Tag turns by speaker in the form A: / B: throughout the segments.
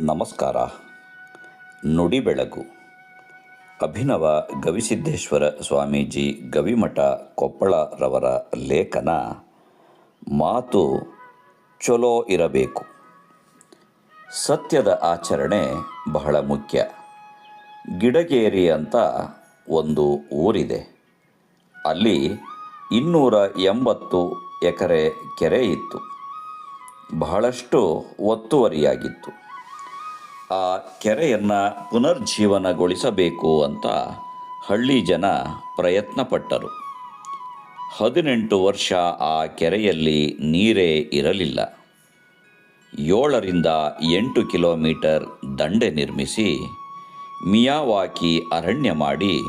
A: ನಮಸ್ಕಾರ. ನುಡಿ ಬೆಳಗು. ಅಭಿನವ ಗವಿಸಿದ್ದೇಶ್ವರ ಸ್ವಾಮೀಜಿ ಗವಿಮಠ ಕೊಪ್ಪಳರವರ ಲೇಖನ, ಮಾತು ಚೊಲೋ ಇರಬೇಕು. ಸತ್ಯದ ಆಚರಣೆ ಬಹಳ ಮುಖ್ಯ. ಗಿಡಗೇರಿ ಅಂತ ಒಂದು ಊರಿದೆ. ಅಲ್ಲಿ ಇನ್ನೂರ ಎಂಬತ್ತು ಎಕರೆ ಕೆರೆ ಇತ್ತು. ಬಹಳಷ್ಟು ಒತ್ತುವರಿಯಾಗಿತ್ತು. ಆ ಕೆರೆಯನ್ನು ಪುನರ್ಜೀವನಗೊಳಿಸಬೇಕು ಅಂತ ಹಳ್ಳಿ ಜನ ಪ್ರಯತ್ನಪಟ್ಟರು. ಹದಿನೆಂಟು ವರ್ಷ ಆ ಕೆರೆಯಲ್ಲಿ ನೀರೇ ಇರಲಿಲ್ಲ. ಏಳರಿಂದ ಎಂಟು ಕಿಲೋಮೀಟರ್ ದಂಡೆ ನಿರ್ಮಿಸಿ ಮಿಯಾವಾಕಿ ಅರಣ್ಯ ಮಾಡಿ,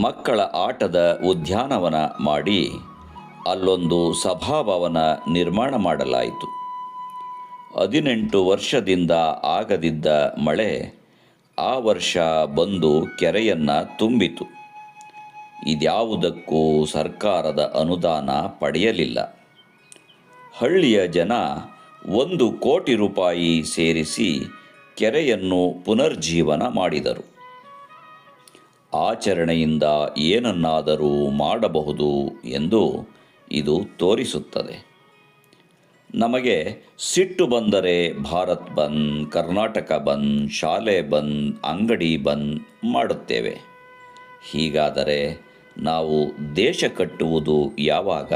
A: ಮಕ್ಕಳ ಆಟದ ಉದ್ಯಾನವನ ಮಾಡಿ, ಅಲ್ಲೊಂದು ಸಭಾಭವನ ನಿರ್ಮಾಣ ಮಾಡಲಾಯಿತು. ಹದಿನೆಂಟು ವರ್ಷದಿಂದ ಆಗದಿದ್ದ ಮಳೆ ಆ ವರ್ಷ ಬಂದು ಕೆರೆಯನ್ನು ತುಂಬಿತು. ಇದ್ಯಾವುದಕ್ಕೂ ಸರ್ಕಾರದ ಅನುದಾನ ಪಡೆಯಲಿಲ್ಲ. ಹಳ್ಳಿಯ ಜನ ಒಂದು ಕೋಟಿ ರೂಪಾಯಿ ಸೇರಿಸಿ ಕೆರೆಯನ್ನು ಪುನರ್ಜೀವನ ಮಾಡಿದರು. ಆಚರಣೆಯಿಂದ ಏನನ್ನಾದರೂ ಮಾಡಬಹುದು ಎಂದು ಇದು ತೋರಿಸುತ್ತದೆ. ನಮಗೆ ಸಿಟ್ಟು ಬಂದರೆ ಭಾರತ್ ಬಂದ್, ಕರ್ನಾಟಕ ಬಂದ್, ಶಾಲೆ ಬಂದ್, ಅಂಗಡಿ ಬಂದ್ ಮಾಡುತ್ತೇವೆ. ಹೀಗಾದರೆ ನಾವು ದೇಶ ಕಟ್ಟುವುದು ಯಾವಾಗ?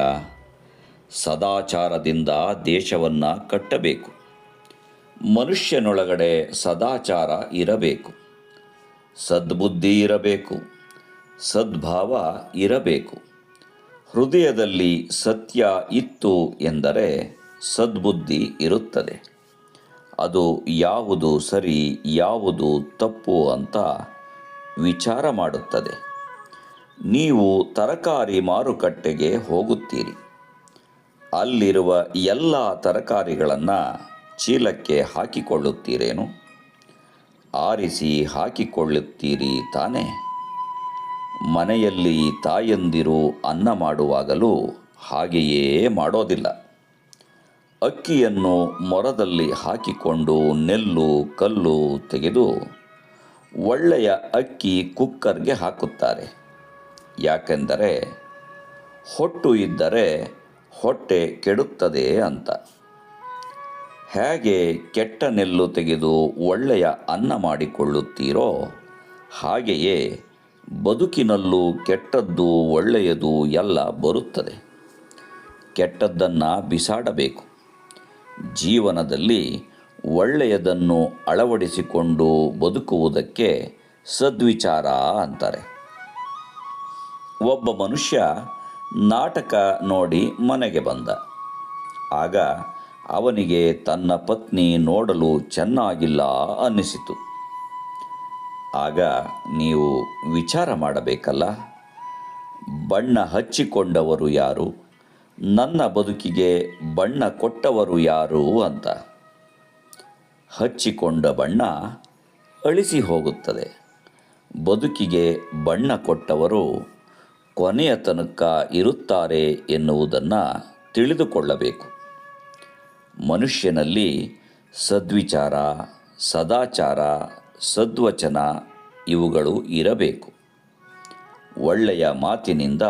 A: ಸದಾಚಾರದಿಂದ ದೇಶವನ್ನು ಕಟ್ಟಬೇಕು. ಮನುಷ್ಯನೊಳಗಡೆ ಸದಾಚಾರ ಇರಬೇಕು. ಸದ್ಬುದ್ಧಿ ಇರಬೇಕು. ಸದ್ಭಾವ ಇರಬೇಕು. ಹೃದಯದಲ್ಲಿ ಸತ್ಯ ಇತ್ತು ಎಂದರೆ ಸದ್ಬುದ್ಧಿ ಇರುತ್ತದೆ. ಅದು ಯಾವುದು ಸರಿ, ಯಾವುದು ತಪ್ಪು ಅಂತ ವಿಚಾರ ಮಾಡುತ್ತದೆ. ನೀವು ತರಕಾರಿ ಮಾರುಕಟ್ಟೆಗೆ ಹೋಗುತ್ತೀರಿ. ಅಲ್ಲಿರುವ ಎಲ್ಲ ತರಕಾರಿಗಳನ್ನು ಚೀಲಕ್ಕೆ ಹಾಕಿಕೊಳ್ಳುತ್ತೀರೇನು? ಆರಿಸಿ ಹಾಕಿಕೊಳ್ಳುತ್ತೀರಿ ತಾನೇ? ಮನೆಯಲ್ಲಿ ತಾಯಂದಿರು ಅನ್ನ ಮಾಡುವಾಗಲೂ ಹಾಗೆಯೇ ಮಾಡೋದಿಲ್ಲ. ಅಕ್ಕಿಯನ್ನು ಮೊರದಲ್ಲಿ ಹಾಕಿಕೊಂಡು ನೆಲ್ಲು, ಕಲ್ಲು ತೆಗೆದು ಒಳ್ಳೆಯ ಅಕ್ಕಿ ಕುಕ್ಕರ್ಗೆ ಹಾಕುತ್ತಾರೆ. ಯಾಕೆಂದರೆ ಹೊಟ್ಟು ಇದ್ದರೆ ಹೊಟ್ಟೆ ಕೆಡುತ್ತದೆ ಅಂತ. ಹೇಗೆ ಕೆಟ್ಟ ನೆಲ್ಲು ತೆಗೆದು ಒಳ್ಳೆಯ ಅನ್ನ ಮಾಡಿಕೊಳ್ಳುತ್ತೀರೋ ಹಾಗೆಯೇ ಬದುಕಿನಲ್ಲೂ ಕೆಟ್ಟದ್ದು ಒಳ್ಳೆಯದು ಎಲ್ಲ ಬರುತ್ತದೆ. ಕೆಟ್ಟದ್ದನ್ನು ಬಿಸಾಡಬೇಕು. ಜೀವನದಲ್ಲಿ ಒಳ್ಳೆಯದನ್ನು ಅಳವಡಿಸಿಕೊಂಡು ಬದುಕುವುದಕ್ಕೆ ಸದ್ವಿಚಾರ ಅಂತಾರೆ. ಒಬ್ಬ ಮನುಷ್ಯ ನಾಟಕ ನೋಡಿ ಮನೆಗೆ ಬಂದ. ಆಗ ಅವನಿಗೆ ತನ್ನ ಪತ್ನಿ ನೋಡಲು ಚೆನ್ನಾಗಿಲ್ಲ ಅನ್ನಿಸಿತು. ಆಗ ನೀವು ವಿಚಾರ ಮಾಡಬೇಕಲ್ಲ? ಬಣ್ಣ ಹಚ್ಚಿಕೊಂಡವರು ಯಾರು? ನನ್ನ ಬದುಕಿಗೆ ಬಣ್ಣ ಕೊಟ್ಟವರು ಯಾರು ಅಂತ. ಹಚ್ಚಿಕೊಂಡ ಬಣ್ಣ ಅಳಿಸಿ ಹೋಗುತ್ತದೆ. ಬದುಕಿಗೆ ಬಣ್ಣ ಕೊಟ್ಟವರು ಕೊನೆಯ ತನಕ ಇರುತ್ತಾರೆ ಎನ್ನುವುದನ್ನು ತಿಳಿದುಕೊಳ್ಳಬೇಕು. ಮನುಷ್ಯನಲ್ಲಿ ಸದ್ವಿಚಾರ, ಸದಾಚಾರ, ಸದ್ವಚನ ಇವುಗಳು ಇರಬೇಕು. ಒಳ್ಳೆಯ ಮಾತಿನಿಂದ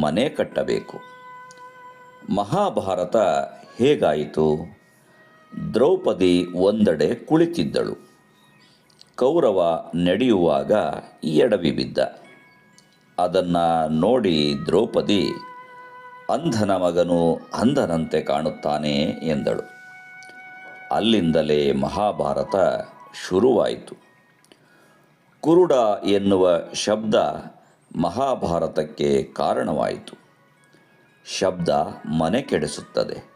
A: ಮನೆ ಕಟ್ಟಬೇಕು. ಮಹಾಭಾರತ ಹೇಗಾಯಿತು? ದ್ರೌಪದಿ ಒಂದೆಡೆ ಕುಳಿತಿದ್ದಳು. ಕೌರವ ನಡೆಯುವಾಗ ಎಡವಿ ಬಿದ್ದ. ಅದನ್ನು ನೋಡಿ ದ್ರೌಪದಿ, ಅಂಧನ ಮಗನು ಅಂಧನಂತೆ ಕಾಣುತ್ತಾನೆ ಎಂದಳು. ಅಲ್ಲಿಂದಲೇ ಮಹಾಭಾರತ ಶುರುವಾಯಿತು. ಕುರುಡ ಎನ್ನುವ ಶಬ್ದ ಮಹಾಭಾರತಕ್ಕೆ ಕಾರಣವಾಯಿತು. ಶಬ್ದ ಮನೆ ಕೆಡಿಸುತ್ತದೆ.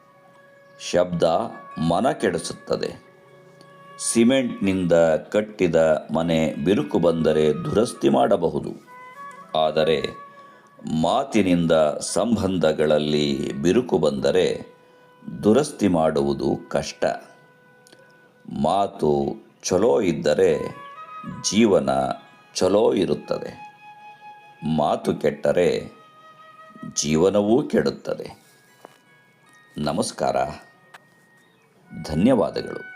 A: ಶಬ್ದ ಮನ ಕೆಡಿಸುತ್ತದೆ. ಸಿಮೆಂಟ್ನಿಂದ ಕಟ್ಟಿದ ಮನೆ ಬಿರುಕು ಬಂದರೆ ದುರಸ್ತಿ ಮಾಡಬಹುದು. ಆದರೆ ಮಾತಿನಿಂದ ಸಂಬಂಧಗಳಲ್ಲಿ ಬಿರುಕು ಬಂದರೆ ದುರಸ್ತಿ ಮಾಡುವುದು ಕಷ್ಟ. ಮಾತು ಚಲೋ ಇದ್ದರೆ ಜೀವನ ಚಲೋ ಇರುತ್ತದೆ. ಮಾತು ಕೆಟ್ಟರೆ ಜೀವನವೂ ಕೆಡುತ್ತದೆ. ನಮಸ್ಕಾರ. ಧನ್ಯವಾದಗಳು.